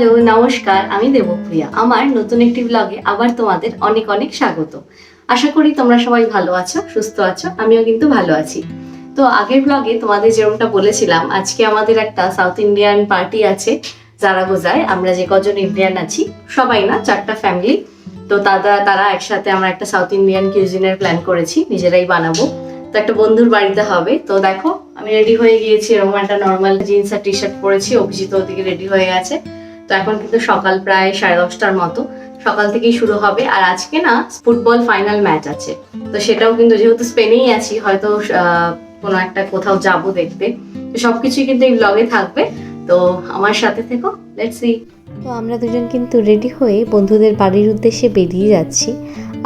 Hello, নমস্কার, আমি দেবপ্রিয়া। আমার নতুন একটি ব্লগে আবার তোমাদের অনেক অনেক স্বাগত। আশা করি তোমরা সবাই ভালো আছো, সুস্থ আছো, আমিও কিন্তু ভালো আছি। তো আগের ব্লগে তোমাদের যেরকমটা বলেছিলাম, আজকে আমাদের একটা সাউথ ইন্ডিয়ান পার্টি আছে, যারা বোঝায় আমরা যে কজন ইন্ডিয়ান আছি, সবাই না, চারটা ফ্যামিলি তো তারা তারা একসাথে আমরা একটা সাউথ ইন্ডিয়ান কিউজিনের প্ল্যান করেছি, নিজেরাই বানাবো। তো একটা বন্ধুর বাড়িতে হবে। তো দেখো, আমি রেডি হয়ে গিয়েছি, এরকম একটা নর্মাল জিন্স আর টি শার্ট পরেছি, অভিজিৎ ওদিকে রেডি হয়ে গেছে। তো এখন কিন্তু সকাল প্রায় সাড়ে দশটার মতো। সকাল থেকেই শুরু হবে। আর আজকে না, ফুটবল ফাইনাল ম্যাচ আছে। তো সেটাও কিন্তু যেহেতু স্পেনেই আছি, হয়তো কোনো একটা কোথাও যাব দেখতে। তো সবকিছুই কিন্তু এই ব্লগে থাকবে। তো আমার সাথে থেকো লেটস সি তো আমরা দুজন কিন্তু রেডি হয়ে বন্ধুদের বাড়ির উদ্দেশ্যে বেরিয়ে যাচ্ছি।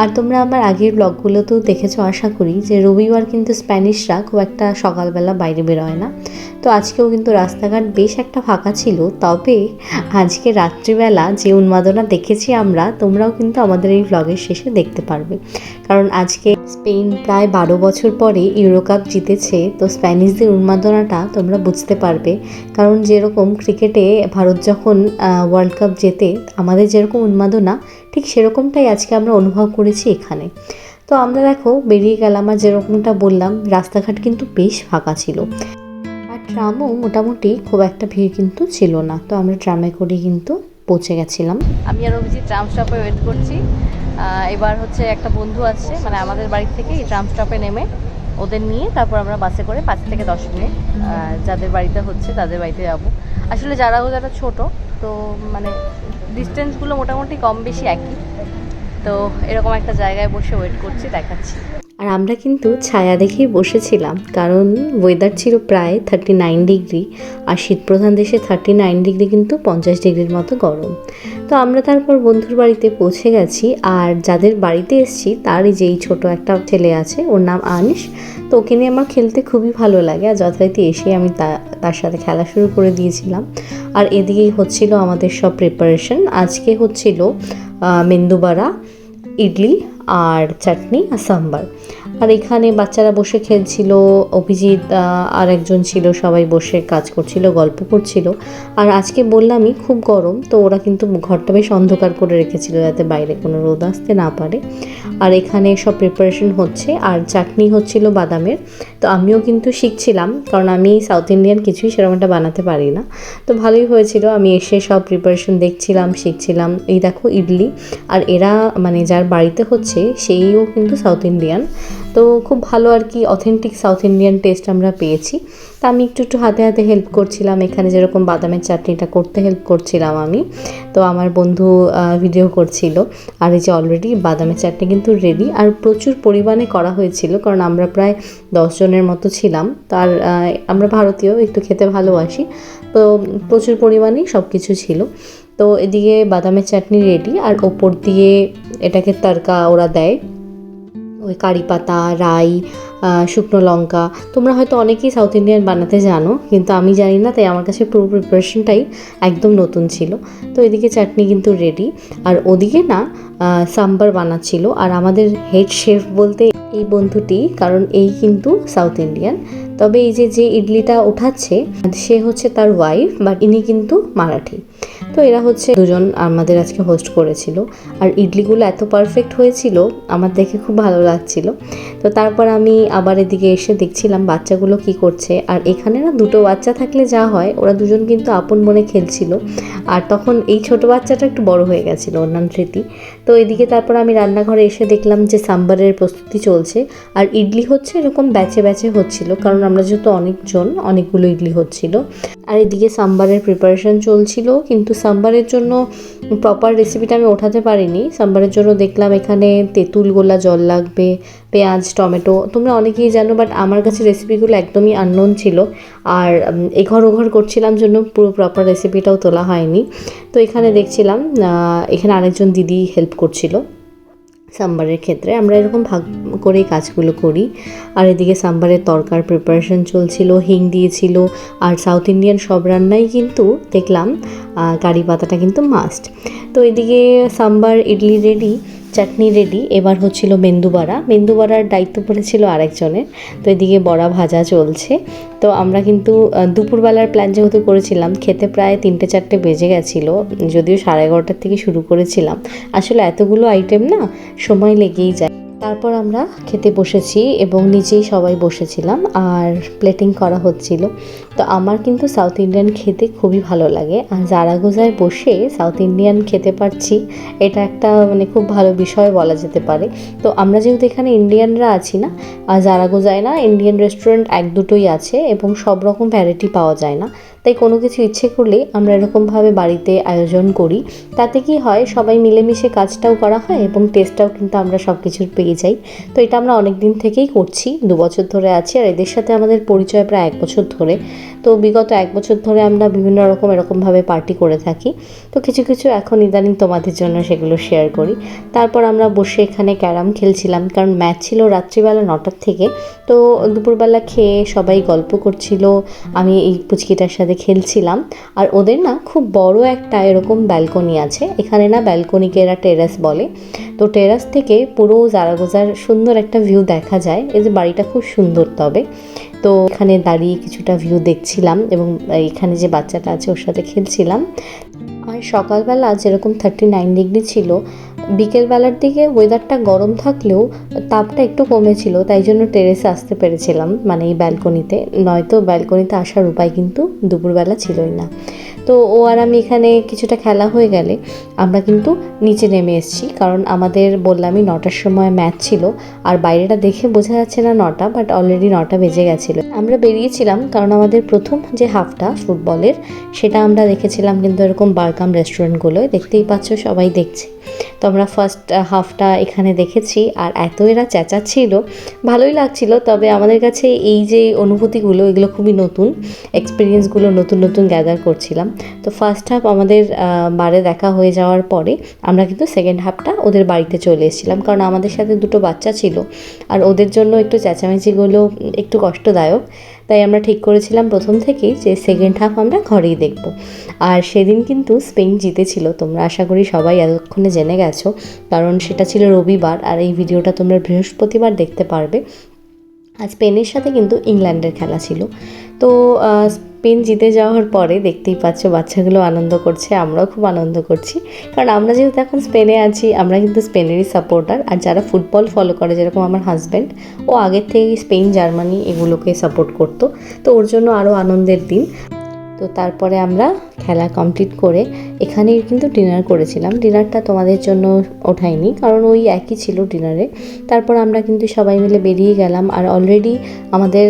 আর তোমরা আমার আগের ব্লগগুলোতেও দেখেছ, আশা করি, যে রবিবার কিন্তু স্প্যানিশরা খুব একটা সকালবেলা বাইরে বেরোয় না। তো আজকেও কিন্তু রাস্তাঘাট বেশ একটা ফাঁকা ছিল, তবে আজকে রাত্রিবেলা যে উন্মাদনা দেখেছি আমরা, তোমরাও কিন্তু আমাদের এই ব্লগের শেষে দেখতে পারবে। কারণ আজকে স্পেন প্রায় বারো বছর পরে ইউরো কাপ জিতেছে, তো স্প্যানিশদের উন্মাদনাটা তোমরা বুঝতে পারবে। কারণ যেরকম ক্রিকেটে ভারত যখন ওয়ার্ল্ড কাপ জেতে, আমাদের যেরকম উন্মাদনা, ঠিক সেরকমটাই আজকে আমরা অনুভব করেছি এখানে। তো আমরা দেখো বেরিয়ে গেলাম আর যেরকমটা বললাম, রাস্তাঘাট কিন্তু বেশ ফাঁকা ছিল। আর ট্রামও মোটামুটি খুব একটা ভিড় কিন্তু ছিল না। তো আমরা ট্রামে করে কিন্তু পৌঁছে গেছিলাম। আমি আর অভিজিৎ ট্রাম স্টপে ওয়েট করছি। এবার হচ্ছে একটা বন্ধু আছে মানে আমাদের বাড়ি থেকে এই ট্রাম স্টপে নেমে ওদের নিয়ে তারপর আমরা বাসে করে পাঁচ থেকে দশ মিনিট যাদের বাড়িতে হচ্ছে তাদের বাড়িতে যাব। আসলে যারাও যারা ছোট, তো মানে ডিস্টেন্সগুলো মোটামুটি কম বেশি একই। তো এরকম একটা জায়গায় বসে ওয়েট করছি, দেখাচ্ছি। আর আমরা কিন্তু ছায়া দেখেই বসেছিলাম, কারণ ওয়েদার ছিল প্রায় থার্টি নাইন ডিগ্রি আর শীতপ্রধান দেশে থার্টি নাইন ডিগ্রি কিন্তু পঞ্চাশ ডিগ্রির মতো গরম। তো আমরা তারপর বন্ধুর বাড়িতে পৌঁছে গেছি, আর যাদের বাড়িতে এসেছি, তারই যেই ছোট একটা ছেলে আছে, ওর নাম আনিস। তো ওকে নিয়ে আমার খেলতে খুবই ভালো লাগে, আর যথারীতি এসে আমি তার সাথে খেলা শুরু করে দিয়েছিলাম। আর এদিকেই হচ্ছিল আমাদের সব প্রিপারেশন আজকে হচ্ছিল মেন্দুবাড়া ইডলি আর চাটনি আর সাম্বার। আর এখানে বাচ্চারা বসে খেলছিল, অভিজিৎ আর একজন ছিল, সবাই বসে কাজ করছিল, গল্প করছিল। আর আজকে বললামই, খুব গরম, তো ওরা কিন্তু ঘরটা বেশ অন্ধকার করে রেখেছিল যাতে বাইরে কোনো রোদ আসতে না পারে। আর এখানে সব প্রিপারেশন হচ্ছে, আর চাটনি হচ্ছিল বাদামের। তো আমিও কিন্তু শিখছিলাম, কারণ আমি সাউথ ইন্ডিয়ান কিছুই সেরকম একটা বানাতে পারি না। তো ভালোই হয়েছিল, আমি এসে সব প্রিপারেশন দেখছিলাম, শিখছিলাম। এই দেখো, ইডলি। আর এরা মানে যার বাড়িতে হচ্ছে, সেইও কিন্তু সাউথ ইন্ডিয়ান তো খুব ভালো আর কি অথেন্টিক সাউথ ইন্ডিয়ান টেস্ট আমরা পেয়েছি। তা আমি একটু একটু হাতে হাতে হেল্প করছিলাম, এখানে যেরকম বাদামের চাটনিটা করতে হেল্প করছিলাম আমি। তো আমার বন্ধু ভিডিও করছিল, আর এই যে অলরেডি বাদামের চাটনি কিন্তু রেডি আর প্রচুর পরিমাণে করা হয়েছিল, কারণ আমরা প্রায় দশ জনের মতো ছিলাম। তার আমরা ভারতীয়, একটু খেতে ভালোবাসি, তো প্রচুর পরিমাণেই সব কিছু ছিল। তো এদিকে বাদামের চাটনি রেডি আর ওপর দিয়ে এটাকে তরকা ওরা দেয়। ওই কারি পাতা, রাই শুকনো লঙ্কা। তোমরা হয়তো অনেকেই সাউথ ইন্ডিয়ান বানাতে জানো, কিন্তু আমি জানি না, তাই আমার কাছে পুরো প্রিপারেশনটাই একদম নতুন ছিল। তো এদিকে চাটনি কিন্তু রেডি আর ওদিকে না সাম্বার বানাচ্ছিল। আর আমাদের হেড শেফ বলতে এই বন্ধুটি, কারণ এই কিন্তু সাউথ ইন্ডিয়ান তবে এই যে যে ইডলিটা ওঠাচ্ছে সে হচ্ছে তার ওয়াইফ বাট ইনি কিন্তু মারাঠি। তো এরা হচ্ছে দুজন আমাদের আজকে হোস্ট করেছিল। আর ইডলিগুলো এত পারফেক্ট হয়েছিল, আমার দেখে খুব ভালো লাগছিল। তো তারপর আমি আবার এদিকে এসে দেখছিলাম বাচ্চাগুলো কি করছে। আর এখানে না দুটো বাচ্চা থাকলে যা হয়, ওরা দুজন কিন্তু আপন মনে খেলছিল। আর তখন এই ছোট বাচ্চাটা একটু বড় হয়ে গেছিল অন্যান্য স্মৃতি তো এদিকে তারপর আমি রান্নাঘরে এসে দেখলাম যে সাম্বারের প্রস্তুতি চলছে। আর ইডলি হচ্ছে এরকম ব্যাচে ব্যাচে হচ্ছিল, কারণ আমরা যেহেতু অনেকজন, অনেকগুলো ইডলি হচ্ছিল। আর এদিকে সাম্বারের প্রিপারেশন চলছিল, কিন্তু সাম্বারের জন্য প্রপার রেসিপিটা আমি ওঠাতে পারিনি। সাম্বারের জন্য দেখলাম এখানে তেঁতুল গোলা জল লাগবে পেঁয়াজ, টমেটো, তোমরা অনেকেই জানো বাট আমার কাছে রেসিপিগুলো একদমই আননোন ছিল। আর এঘর ওঘর করছিলাম জন্য পুরো প্রপার রেসিপিটাও তোলা হয়নি। তো এখানে দেখছিলাম এখানে আরেকজন দিদি হেল্প করছিল সাম্বারের ক্ষেত্রে। আমরা এরকম ভাগ করেই কাজগুলো করি। আর এদিকে সাম্বারের তরকার প্রিপারেশন চলছিল, হিং দিয়েছিল, আর সাউথ ইন্ডিয়ান সব রান্নাই কিন্তু দেখলাম কারি পাতাটা কিন্তু মাস্ট তো এদিকে সাম্বার ইডলি রেডি চাটনি রেডি এবার হচ্ছিল মেন্দু বড়া মেন্দু বড়ার দায়িত্ব পড়েছিল আরেকজনের। তো এদিকে বড়া ভাজা চলছে। তো আমরা কিন্তু দুপুরবেলার প্ল্যান যেহেতু করেছিলাম, খেতে প্রায় তিনটে চারটে বেজে গেছিল, যদিও সাড়ে এগারোটার থেকে শুরু করেছিলাম। আসলে এতগুলো আইটেম না, সময় লেগেই যায়। তারপর আমরা খেতে বসেছি এবং নিচেই সবাই বসেছিলাম আর প্লেটিং করা হচ্ছিল। তো আমার কিন্তু সাউথ ইন্ডিয়ান খেতে খুবই ভালো লাগে। আর জারাগোজায় বসে সাউথ ইন্ডিয়ান খেতে পারছি, এটা একটা মানে খুব ভালো বিষয় বলা যেতে পারে। তো আমরা যেহেতু এখানে ইন্ডিয়ানরা আছি না, আর জারাগোজায় না ইন্ডিয়ান রেস্টুরেন্ট এক দুটোই আছে এবং সব রকম ভ্যারাইটি পাওয়া যায় না। তাই কোনো কিছু ইচ্ছে করলে আমরা এরকমভাবে বাড়িতে আয়োজন করি। তাতে কি হয়, সবাই মিলেমিশে কাজটাও করা হয় এবং টেস্টটাও কিন্তু আমরা সব কিছুর পেয়ে যাই। তো এটা আমরা অনেক দিন থেকেই করছি দু বছর ধরে আছি আর এদের সাথে আমাদের পরিচয় প্রায় এক বছর ধরে। তো বিগত এক বছর ধরে আমরা বিভিন্ন রকম এরকমভাবে পার্টি করে থাকি। তো কিছু কিছু এখন ইদানিং তোমাদের জন্য সেগুলো শেয়ার করি। তারপর আমরা বসে এখানে ক্যারাম খেলছিলাম, কারণ ম্যাচ ছিল রাত্রিবেলা নটার থেকে। তো দুপুরবেলা খেয়ে সবাই গল্প করছিল, আমি এই পুচকিটার সাথে খেলছিলাম। আর ওদের না খুব বড় একটা এরকম ব্যালকনি আছে। এখানে না ব্যালকনিকে এরা টেরাস বলে। তো টেরাস থেকে পুরো জারাগোজার সুন্দর একটা ভিউ দেখা যায়। এই যে বাড়িটা খুব সুন্দর তবে। তো এখানে দাঁড়িয়ে কিছুটা ভিউ দেখছিলাম এবং এখানে যে বাচ্চাটা আছে ওর সাথে খেলছিলাম। আর সকালবেলা যেরকম থার্টি নাইন ডিগ্রি ছিল, বিকেলবেলার দিকে ওয়েদারটা গরম থাকলেও তাপটা একটু কমেছিল, তাই জন্য টেরেসে আসতে পেরেছিলাম মানে এই ব্যালকনিতে নয়তো ব্যালকনিতে আসার উপায় কিন্তু দুপুরবেলা ছিলই না। তো ও আর আমি এখানে কিছুটা খেলা হয়ে গেলে আমরা কিন্তু নিচে নেমে এসেছি। কারণ আমাদের বললামই নটার সময় ম্যাচ ছিল আর বাইরেটা দেখে বোঝা যাচ্ছে না নটা বাট অলরেডি নটা বেজে গেছিল। আমরা বেরিয়েছিলাম কারণ আমাদের প্রথম যে হাফটা ফুটবলের, সেটা আমরা দেখেছিলাম কিন্তু এরকম বারকাম রেস্টুরেন্টগুলোয়। দেখতেই পাচ্ছ সবাই দেখছে। তো আমরা ফার্স্ট হাফটা এখানে দেখেছি আর এত এরা চেঁচাচ্ছিল। ভালোই লাগছিল, তবে আমাদের কাছে এই যে অনুভূতিগুলো, এগুলো খুবই নতুন এক্সপিরিয়েন্সগুলো নতুন নতুন গ্যাদার করছিলাম। তো ফার্স্ট হাফ আমাদের বারে দেখা হয়ে যাওয়ার পরে আমরা কিন্তু সেকেন্ড হাফটা ওদের বাড়িতে চলে এসেছিলাম। কারণ আমাদের সাথে দুটো বাচ্চা ছিল, আর ওদের জন্য একটু চেঁচামেচিগুলো একটু কষ্টদায়ক। তাই আমরা ঠিক করেছিলাম প্রথম থেকেই যে সেকেন্ড হাফ আমরা ঘরেই দেখব। আর সেদিন কিন্তু স্পেন জিতেছিল, তোমরা আশা করি সবাই এতক্ষণে জেনে গেছো, কারণ সেটা ছিল রবিবার আর এই ভিডিওটা তোমরা বৃহস্পতিবার দেখতে পারবে। আর স্পেনের সাথে কিন্তু ইংল্যান্ডের খেলা ছিল। তো স্পেন জিতে যাওয়ার পরে দেখতেই পাচ্ছ বাচ্চাগুলো আনন্দ করছে, আমরাও খুব আনন্দ করছি। কারণ আমরা যেহেতু এখন স্পেনে আছি, আমরা কিন্তু স্পেনেরই সাপোর্টার আর যারা ফুটবল ফলো করে, যেরকম আমার হাজব্যান্ড ও আগের থেকেই স্পেন, জার্মানি এগুলোকে সাপোর্ট করতো। তো ওর জন্য আরও আনন্দের দিন। তো তারপরে আমরা খেলা কমপ্লিট করে এখানেই কিন্তু ডিনার করেছিলাম। ডিনারটা তোমাদের জন্য ওঠাইনি, কারণ ওই একই ছিল ডিনারে তারপর আমরা কিন্তু সবাই মিলে বেরিয়ে গেলাম আর অলরেডি আমাদের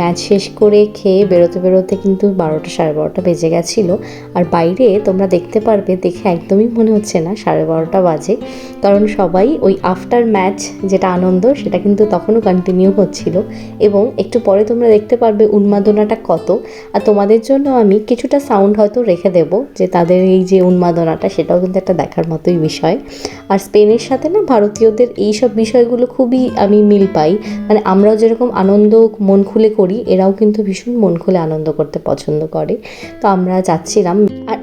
ম্যাচ শেষ করে খেয়ে বেরোতে বেরোতে কিন্তু বারোটা সাড়ে বারোটা বেজে গেছিল। আর বাইরে তোমরা দেখতে পারবে, দেখে একদমই মনে হচ্ছে না, সাড়ে বারোটা বাজে। কারণ সবাই ওই আফটার ম্যাচ যেটা আনন্দ, সেটা কিন্তু তখনও কন্টিনিউ হচ্ছিল। এবং একটু পরে তোমরা দেখতে পারবে উন্মাদনাটা কত। আর তোমাদের জন্য আমি কিছুটা সাউন্ড হয়তো রেখে দেব, যে তাদের এই যে উন্মাদনাটা, সেটাও কিন্তু একটা দেখার মতোই বিষয়। আর স্পেনের সাথে না ভারতীয়দের এই সব বিষয়গুলো খুবই আমি মিল পাই। মানে আমরাও যেরকম আনন্দ মন খুলে করি, এরাও কিন্তু ভীষণ মন খুলে আনন্দ করতে পছন্দ করে। তো আমরা যাচ্ছিলাম।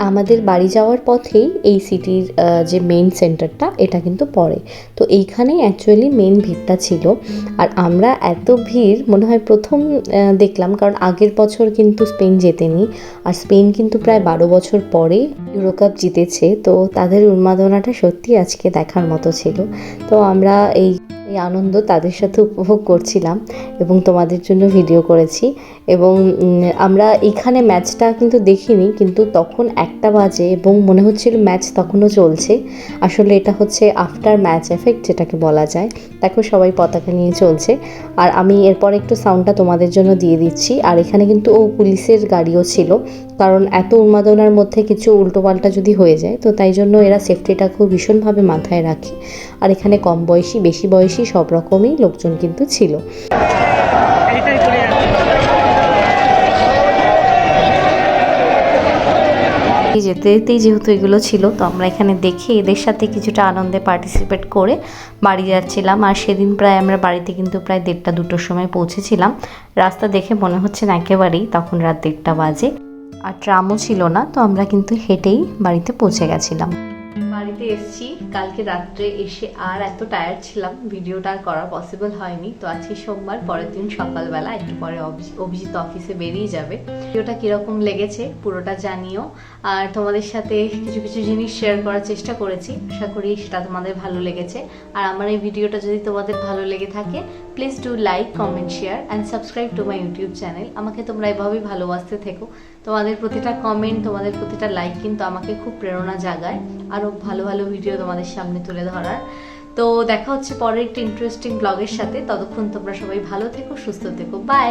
আমাদের বাড়ি যাওয়ার পথেই এই সিটির যে মেন সেন্টারটা এটা কিন্তু পড়ে। তো এইখানেই অ্যাকচুয়ালি মেন ভিড়টা ছিল। আর আমরা এত ভিড়, মনে হয় প্রথম দেখলাম, কারণ আগের বছর কিন্তু স্পেন জেতেনি। আর স্পেন কিন্তু প্রায় বারো বছর পরে ইউরো কাপ জিতেছে। তো তাদের উন্মাদনাটা সত্যি আজকে দেখার মতো ছিল। তো আমরা এই এই আনন্দ তাদের সাথে উপভোগ করছিলাম এবং তোমাদের জন্য ভিডিও করেছি। এবং আমরা এখানে ম্যাচটা কিন্তু দেখিনি, কিন্তু তখন একটা বাজে এবং মনে হচ্ছিল ম্যাচ তখনও চলছে। আসলে এটা হচ্ছে আফটার ম্যাচ এফেক্ট যেটাকে বলা যায়। দেখো সবাই পতাকা নিয়ে চলছে। আর আমি এরপর একটু সাউন্ডটা তোমাদের জন্য দিয়ে দিচ্ছি। আর এখানে কিন্তু ও পুলিশের গাড়িও ছিল। কারণ এত উন্মাদনার মধ্যে কিছু উল্টোপাল্টা যদি হয়ে যায় তো তাই জন্য এরা সেফটিটা খুব ভীষণভাবে মাথায় রাখে। আর এখানে কম বয়সী বেশি বয়সী সব রকমই লোকজন কিন্তু ছিল। এই যেতে যেতেই যেহেতু এগুলো ছিল তো আমরা এখানে দেখে এদের সাথে কিছুটা আনন্দে পার্টিসিপেট করে বাড়ি যাচ্ছিলাম। আর সেদিন প্রায় আমরা বাড়িতে কিন্তু প্রায় দেড়টা দুটোর সময় পৌঁছেছিলাম। রাস্তা দেখে মনে হচ্ছে না একেবারেই তখন রাত দেড়টা বাজে। আর ট্রামও ছিল না, তো আমরা কিন্তু হেঁটেই বাড়িতে পৌঁছে গেছিলাম। বাড়িতে এসেছি, কালকে রাত্রে এসে আর এত টায়ার্ড ছিলাম, ভিডিওটা আর করা পসিবল হয়নি, তো আজকে সোমবার, পরের দিন সকালবেলা একটু পরে অভিজিৎ অফিসে বেরিয়ে যাবে। ভিডিওটা কীরকম লেগেছে পুরোটা জানিও, আর তোমাদের সাথে কিছু কিছু জিনিস শেয়ার করার চেষ্টা করেছি, আশা করি সেটা তোমাদের ভালো লেগেছে। আর আমার এই ভিডিওটা যদি তোমাদের ভালো লেগে থাকে please do like comment share and subscribe to my YouTube channel আমাকে তোমরা এভাবেই ভালোবাসতে থেকো। তোমাদের প্রতিটা কমেন্ট তোমাদের প্রতিটা লাইক কিন্তু আমাকে খুব প্রেরণা জাগায় আরও ভালো ভালো ভিডিও তোমাদের সামনে তুলে ধরার। তো দেখা হচ্ছে পরের একটি ইন্টারেস্টিং ব্লগের সাথে। ততক্ষণ তোমরা সবাই ভালো থেকো, সুস্থ থেকো। বাই